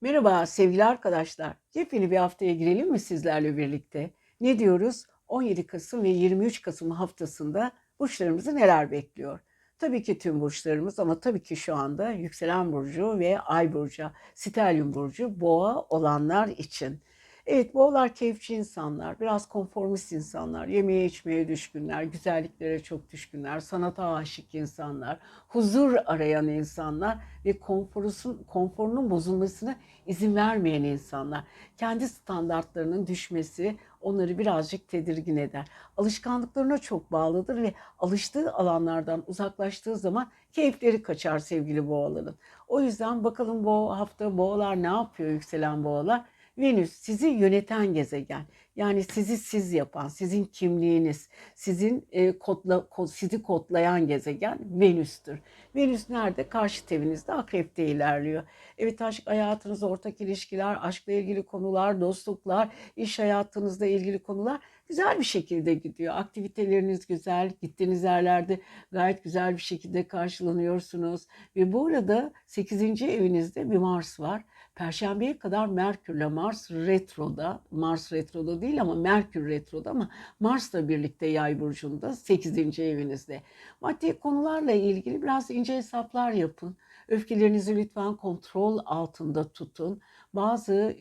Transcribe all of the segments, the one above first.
Merhaba sevgili arkadaşlar. Yepyeni bir haftaya girelim mi sizlerle birlikte? Ne diyoruz? 17 Kasım ve 23 Kasım haftasında burçlarımızı neler bekliyor? Tabii ki tüm burçlarımız ama tabii ki şu anda yükselen burcu ve ay burcu, stelyum burcu boğa olanlar için. Evet boğalar keyifçi insanlar, biraz konformist insanlar, yemeğe içmeye düşkünler, güzelliklere çok düşkünler, sanata aşık insanlar, huzur arayan insanlar ve konforusun, konforunun bozulmasına izin vermeyen insanlar. Kendi standartlarının düşmesi onları birazcık tedirgin eder. Alışkanlıklarına çok bağlıdır ve alıştığı alanlardan uzaklaştığı zaman keyifleri kaçar sevgili boğaların. O yüzden bakalım bu hafta boğalar ne yapıyor yükselen boğalar? Venüs sizi yöneten gezegen. Yani sizi siz yapan, sizin kimliğiniz, sizin e, kodla, kod, sizi kodlayan gezegen Venüs'tür. Venüs nerede? Karşı evinizde Akrep'te ilerliyor. Evet aşk hayatınız, ortak ilişkiler, aşkla ilgili konular, dostluklar, iş hayatınızla ilgili konular güzel bir şekilde gidiyor. Aktiviteleriniz güzel, gittiğiniz yerlerde gayet güzel bir şekilde karşılanıyorsunuz. Ve bu arada 8. evinizde bir Mars var. Perşembeye kadar Merkürle Mars retroda, Mars retroda değil ama Merkür retroda ama Mars'la birlikte yay burcunda 8. evinizde. Maddi konularla ilgili biraz ince hesaplar yapın. Öfkelerinizi lütfen kontrol altında tutun. Bazı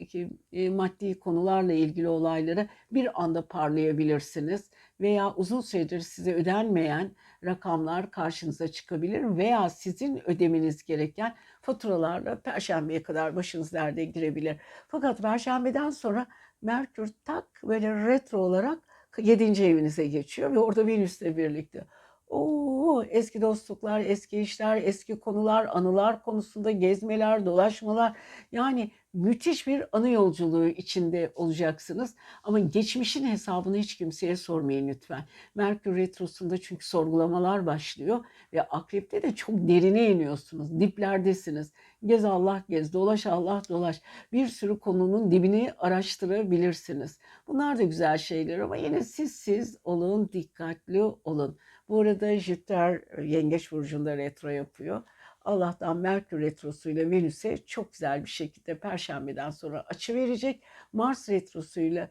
e, maddi konularla ilgili olayları bir anda parlayabilirsiniz veya uzun süredir size ödenmeyen rakamlar karşınıza çıkabilir veya sizin ödemeniz gereken faturalarla perşembeye kadar başınız derde girebilir. Fakat perşembeden sonra Merkür tak böyle retro olarak 7. evinize geçiyor ve orada Venüs'le birlikte. Oo, eski dostluklar, eski işler, eski konular, anılar konusunda gezmeler, dolaşmalar. Yani müthiş bir anı yolculuğu içinde olacaksınız. Ama geçmişin hesabını hiç kimseye sormayın lütfen. Merkür Retrosu'nda çünkü sorgulamalar başlıyor ve Akrep'te de çok derine iniyorsunuz. Diplerdesiniz. Gez Allah gez, dolaş Allah dolaş. Bir sürü konunun dibini araştırabilirsiniz. Bunlar da güzel şeyler ama yine siz siz olun, dikkatli olun. Bu arada Jüpiter Yengeç Burcu'nda retro yapıyor. Allah'tan Merkür Retrosu'yla Venüs'e çok güzel bir şekilde Perşembeden sonra açı verecek. Mars Retrosu'yla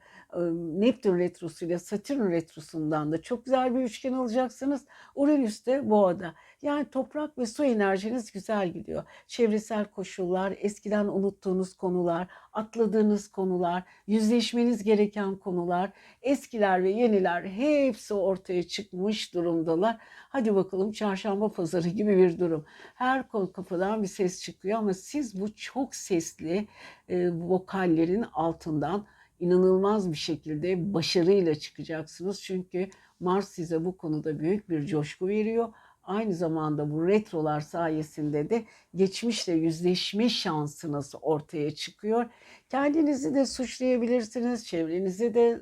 Neptün Retrosu'yla Satürn Retrosu'ndan da çok güzel bir üçgen alacaksınız. Uranüs de Boğa'da. Yani toprak ve su enerjiniz güzel gidiyor. Çevresel koşullar, eskiden unuttuğunuz konular, atladığınız konular, yüzleşmeniz gereken konular, eskiler ve yeniler hepsi ortaya çıkmış durumdalar. Hadi bakalım çarşamba pazarı gibi bir durum. Her kol kafadan bir ses çıkıyor ama siz bu çok sesli e, vokallerin altından inanılmaz bir şekilde başarıyla çıkacaksınız. Çünkü Mars size bu konuda büyük bir coşku veriyor. Aynı zamanda bu retrolar sayesinde de geçmişle yüzleşme şansınız ortaya çıkıyor. Kendinizi de suçlayabilirsiniz, çevrenizi de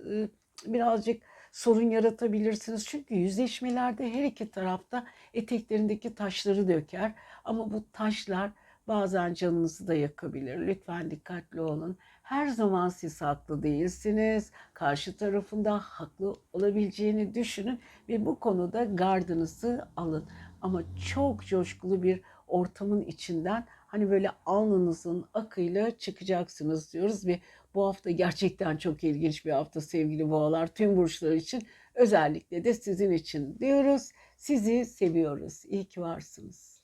birazcık sorun yaratabilirsiniz. Çünkü yüzleşmelerde her iki tarafta eteklerindeki taşları döker. Ama bu taşlar bazen canınızı da yakabilir. Lütfen dikkatli olun. Her zaman siz haklı değilsiniz. Karşı tarafında haklı olabileceğini düşünün ve bu konuda gardınızı alın. Ama çok coşkulu bir ortamın içinden hani böyle alnınızın akıyla çıkacaksınız diyoruz ve bu hafta gerçekten çok ilginç bir hafta sevgili boğalar tüm burçlar için özellikle de sizin için diyoruz. Sizi seviyoruz. İyi ki varsınız.